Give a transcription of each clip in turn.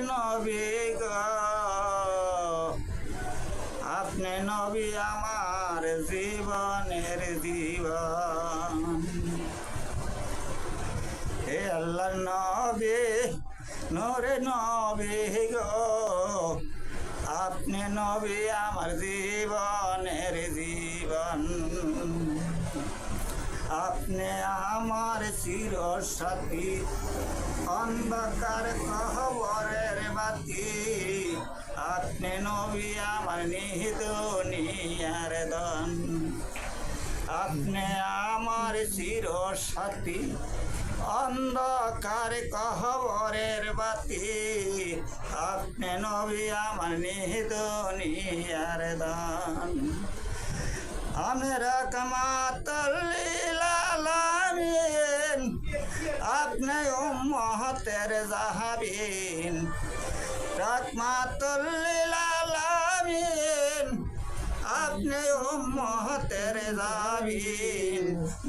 নবী গো আপনি নবী আমার জীবনের জীবন হে আল্লাহ নবী, নরে নবী গো। আপনি নবী আমার জীবনের জীবন আপনি আমার চির সাথী অন্ধকার কহবরের বাতি। আপনি নবী আমার নিহিত নিয়ার আমার অন্ধকার কহবরের বাতি। আপনি নবী আমার নিহিত নিয়ার দান আমরা কামাতলিলালামিন আপনি উম্মতের জাহাবিন। রাকমাতুল্লিলালামিন আপনি উম্মতের জাহাবিন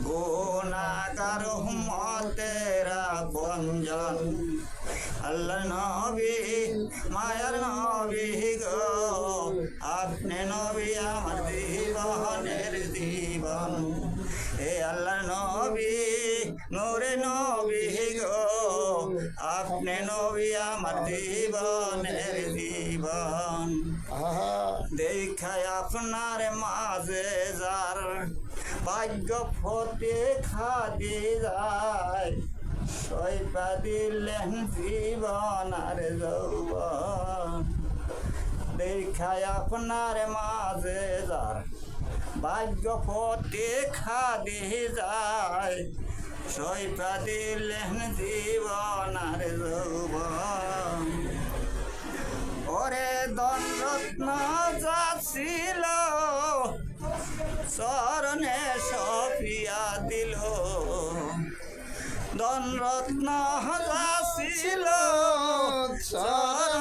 গুনাহগার উম্মতের আপনজন আল্লাহ নবী, মায়ার নবী গো। আপনি নবী আমার জীবনের জীবন। এ আল্লাহ নবী, নূরে নবী জীবন দেখায় আপনার মাঝে যার ভাগ্য ফতে খাদি যায়। সৈপা দিলেন জীবন আর যৌবন। দেখায় আপনার মাঝে যার ভাগ্য ফতে খাদি যায়। সৈপা দিলেন জীবন আর যৌবন। ওরে দণ্ডরত্ন যাচ্ছিল চরণে সফিয়া দিল। দণ্ডরত্ন যাচ্ছিল চরণে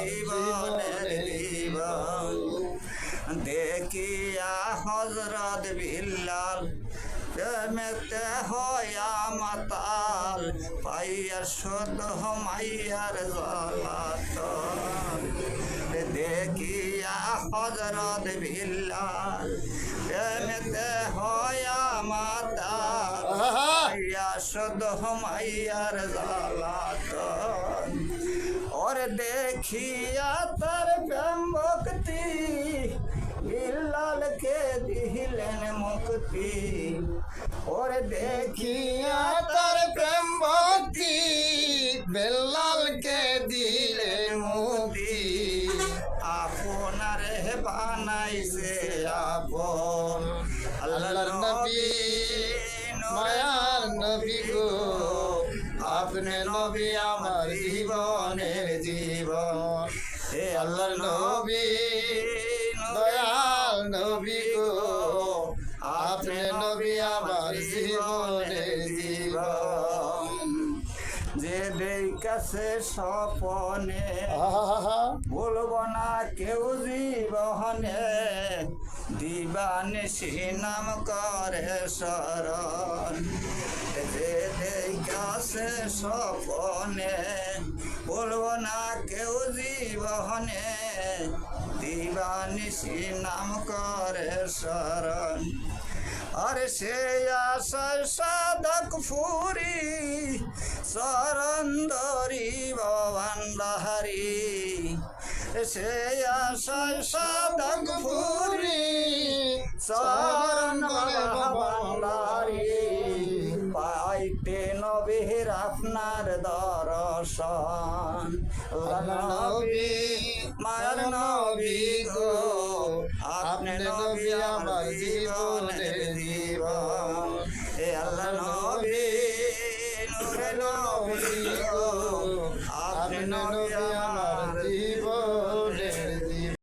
জীবনের জীবন। দেখিয়া হজরত বিল্লাল প্রেমেতে হয়া মাতাল পাইয়া শোধ মাইয়ার জলাতন দেখিয়া হজরত বিল্লাল প্রেমেতে হয়া মাতাল পাইয়া শোধ মাইয়ার জলাতন ওর দেখিয়া তার প্রেম ভক্তি বিল্লালকে দিলেন মুক্তি। ওর দেখিয়া তার প্রেম ভক্তি বেল্লালকে দিলে মুক্তি। আপনার বানাইছে আপন। আল্লাহর নবী মায়ার নবী গো। আপনি নবী আমার জীবনের জীবন। হে আল্লাহর নবী দয়াল নবী গো। আপনি নবী আমার জীবনের জীবন। যে স্বপনে আহা বলব না কেউ জীবনে। দিবানিসি নাম করে শরণ। দেখাছে স্বপনে, বলব না কেউ জীবনে। দিবানিসি নাম করে শরণ। আর সে আশায় সাধক ফুরি সরন্দরি ভবান্ডাহারি সে আশায় সাধক ফুরি সরন্দরি দর্শন। নবী মায়ার নবী গো আপনি নবী আমার জীবনের জীবন। এ আল্লাহ নবী নূরে নবী গো। আপনি নবী